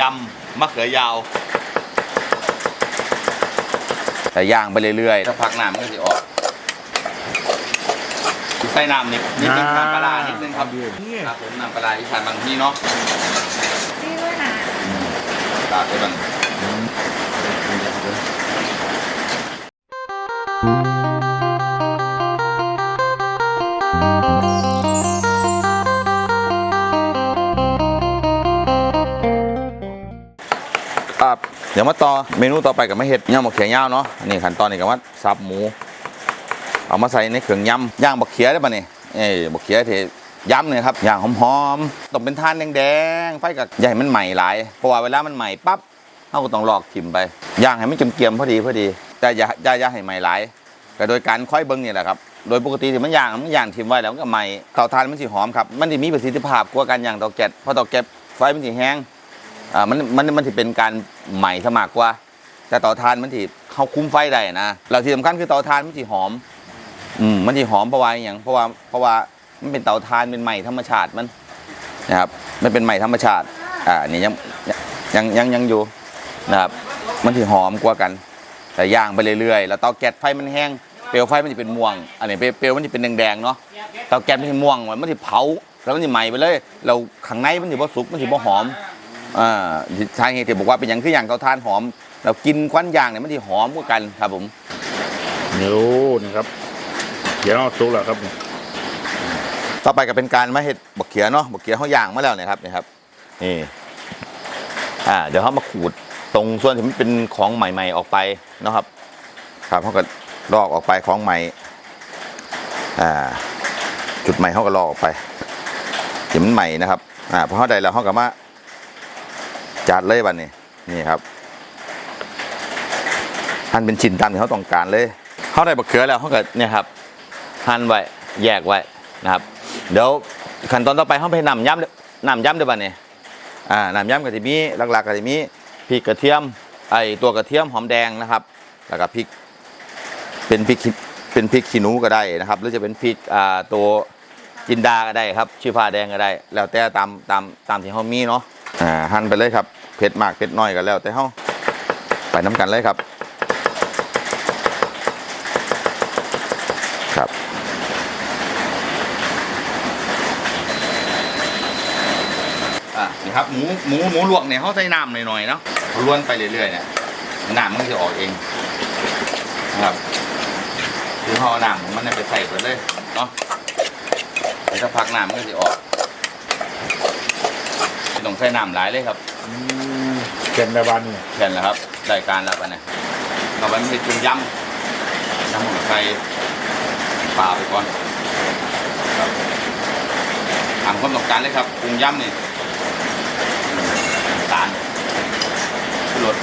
ยำมะเขือยาว แต่ย่างไปเรื่อยถ้าพักน้ำมันก็จะออกใส่น้ำนิดนิดนึงน้ำปลาร้านิดนึงครับครับผมน้ำปลาร้าอีสานบางที่เนาะ นี่ด้วยนะ ตากไปบ้าง เดี๋ยวมาต่อเมนูต่อไปกับมะเห็ดย่างบักเขียยาวเนาะนี่ขั้นตอนนี้ก็ว่าสับหมู เอามาใส่ในเครื่องยำย่างบักเขียได้ปะนี่เอ้ยบักเขียที่ยำเนี่ยครับย่างหอมๆต้องเป็นทานแดงๆไฟกับให้มันใหม่หลายเพราะว่าเวลามันใหม่ปั๊บเราก็ต้องหลอกถิ่มไปย่างให้มันจนเกรียมพอดีพอดี แต่อย่าอย่าอย่าให้ใหม่หลายก็โดยการค่อยเบิ้งนี่แหละครับโดยปกติที่มันย่างมันย่างถิ่มไว้แล้วมันก็ใหม่เตาถ่านมันสิหอมครับมันจะมีประสิทธิภาพกว่าการย่างเตาแก๊สเพราะเตาแก๊สไฟมันสิแห้ง อ่ามันมันมันสิเป็นการใหม่ซะมากกว่า แต่เตาถ่านมันสิเขาคุมไฟได้นะแล้วที่สำคัญคือเตาถ่านมันสิหอมอืมมันจะหอมเพราะว่าอย่างเพราะว่าเพราะว่ามันเป็นเตาถ่านเป็นใหม่ธรรมชาติมันนะครับมันเป็นใหม่ธรรมชาติ อ่านี่ยังยังยังยังอยู่นะครับ มันจะหอมกว่ากัน แต่ย่างไปเรื่อยๆแล้วเตาแก๊สไฟมันแห้งเปลวไฟมันจะเป็นม่วง อันนี้เปลวเปลวมันจะเป็นแดงๆเนาะเตาแก๊สมันจะม่วงมันจะเผาแล้วมันจะไหม้ไปเลย เราข้างในมันจะบ่สุกมันจะบ่หอม อ่าสาเหตุที่บอกว่าเป็นอย่างคืออย่างเตาถ่านหอม เรากินควันยางเนี่ยมันจะหอมกว่ากันครับผมเดี๋ยวนี่ครับเดี๋ยวเอาสุกแล้วครับนี่ต่อไปก็เป็นการมาเห็ดบักเขียเนาะบักเขียเขาย่างมาแล้วเนี่ยครับนี่ครับนี่อ่าเดี๋ยวเขามาขูดตรงส่วนที่มันเป็นของใหม่ ๆ ออกไปเนาะครับ ครับเขาก็ลอกออกไปของใหม่อ่าจุดใหม่เขาก็ลอกออกไปที่มันใหม่นะครับอ่าพอเขาได้แล้วเขาก็มา จัดเลยบัดนนี้นี่ครับหั่นเป็นชิ้นตามที่เขาต้องการเลยเขาได้บักเขือแล้วเขาก็เนี่ยครับหั่นไว้แยกไว้นะครับ เดี๋ยวขั้นตอนต่อไปเขาไปนำย้ำนำย้ำเดี๋ยวบัดนนี้อ่านำย้ำกะทิมีหลักๆกะทิมีพริกกระเทียมไอตัวกระเทียมหอมแดงนะครับ แล้วก็พริกเป็นพริกเป็นพริกขี้หนูก็ได้นะครับ หรือจะเป็นพริกอ่าตัวจินดาก็ได้ครับชีฟ้าแดงก็ได้ แล้วแต่ตามตามตามที่เขามีเนาะอ่าหั่นไปเลยครับ เผ็ดมากเผ็ดน้อยก็แล้ว แต่เขาไปน้ำกันเลยครับ ครับ อะนี่ครับหมูหมูหมูลวกเนี่ยเขาใส่น้ำหน่อยๆเนาะล้วนไปเรื่อยๆเนี่ยน้ำมันจะออกเองนะครับคือเขาเอาน้ำของมันเนี่ยไปใส่ไปเลยเนาะเดี๋ยวสักพักน้ำมันก็จะออกไม่ต้องใส่น้ำหลายเลยครับอื เก่นในบ้านนี่แค่นั้นแหละครับ ได้การแล้วกันเนี่ยต่อไปมันจะจุ่มยำยำหมูไก่ปลาไปก่อนครับตามความต้องการเลยครับปรุงยำนี่น้ำตาลชูรส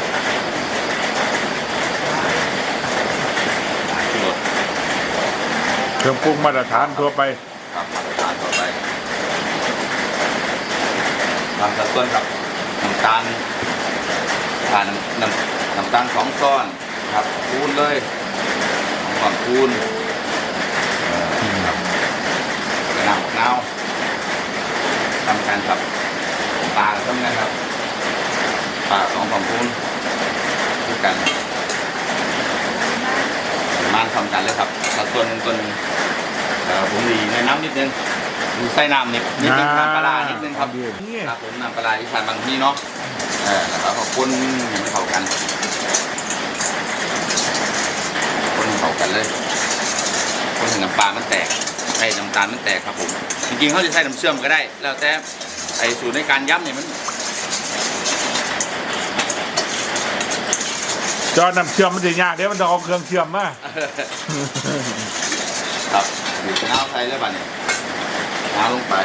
ชูรสเครื่องปรุงมาตรฐานทั่วไปครับมาตรฐานต่อไปตามสัดส่วนครับน้ำตาล ทานน้ำน้ำตาลสองก้อนครับคูณเลยสองก้อนคูณเอ่อครับน้ำมะนาวทำการครับปลาก็ทำกันครับปลาสองความคูณคือกันประมาณทำกันเลยครับสัดส่วนต้นเอ่อผมดีแนะน้ำนิดนึงดูใส่น้ำนิดนิดนึงอ่าน้ำปลาร้านิดนึงครับดีครับผมน้ำปลาร้าอีสานบางที่เนาะ เออแล้วก็ขอบคุณให้มันเข้ากันคนให้เข้ากันเลย คนให้น้ำปลามันแตกใส่น้ำตาลมันแตกครับผม จริงๆเขาจะใส่น้ำเชื่อมก็ได้ แล้วแต่ไอ้สูตรในการย้ำเนี่ยมันจอน้ำเชื่อมมันจะยากเดี๋ยวมันต้องเอาเครื่องเชื่อมมาครับบีบมะนาวใส่เลยบ้าเนี่ยมะนาวลงไป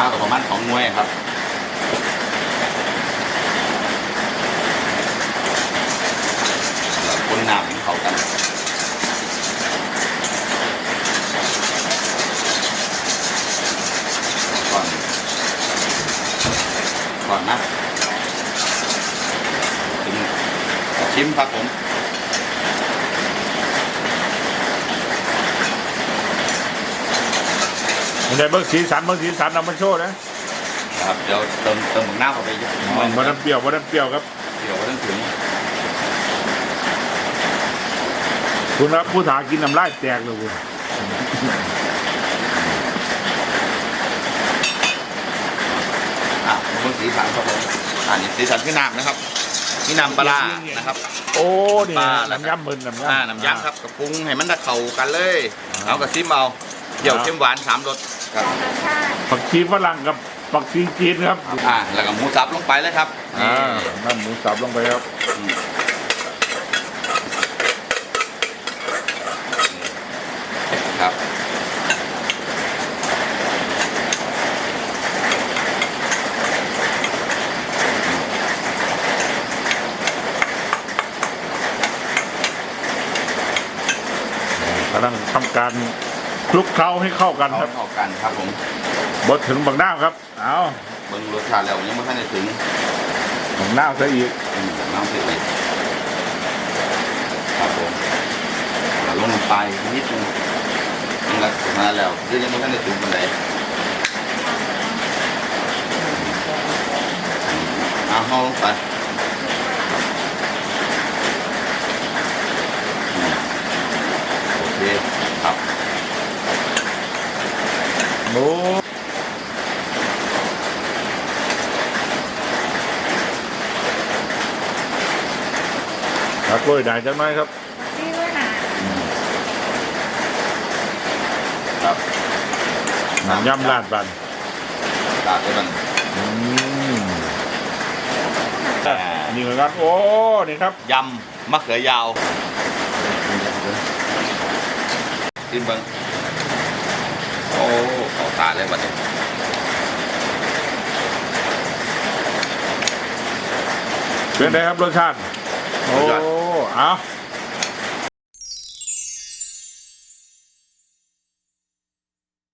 น้ำกับประมาณสองหน่วยครับคนหน้ำให้เขากันก่อนก่อนนะชิมครับผม ไม่ได้เบิ้งสีสันเบิ้งสีสันเอามาโชว์นะครับเดี๋ยวเติมเติมหมึกหน้าเข้าไปเยอะหน่อยวันน้ำเปรี้ยววันน้ำเปรี้ยวครับเดี๋ยวต้องถึงคุณครับผู้ถากินน้ำลายแตกเลยคุณอะเบิ่งสีสันครับผมอ่านี่สีสันพี่น้ำนะครับพี่น้ำปลาร้านะครับ โอ้นี่ปลาแล้วน้ำยำมึนน้ำยำอ่าน้ำยำครับกับปรุงให้มันได้เข้ากันเลย เอากับซิมเอา เดี๋ยวเข้มหวานสามรสครับธรรมชาติผักชีฝรั่งกับผักชีจีนครับอ่าแล้วก็หมูสับลงไปเลยครับอ่านี่นั่นหมูสับลงไปครับอืมครับกำลังทำการ คลุกเคล้าให้เข้ากันเอาครับเข้ากันครับผมบดถึงบางน้าวครับ เอาเบิ่งรสชาติแล้วยังไม่ทันได้ถึงบางน้าวซะอีกอืมน้ำเสร็จเลยครับผมอ่าลงไปนิดนึงนี่ละมาแล้วเดี๋ยวยังไม่ทันได้ถึงคนไหนเอาเข้าลงไปอืมโอเคครับ โอ้ครับกล้วยด่างจังไหมครับดีด้วยนะครับน้ำยำลาดบันตาดไปมันอืมนี่เหมือนกันโอ้ นี่ครับ ยำมะเขือยาวกินเบิ้งโอ้ เขาตาเลยวันนี้เป็นไงครับรสชาติโอ้เอา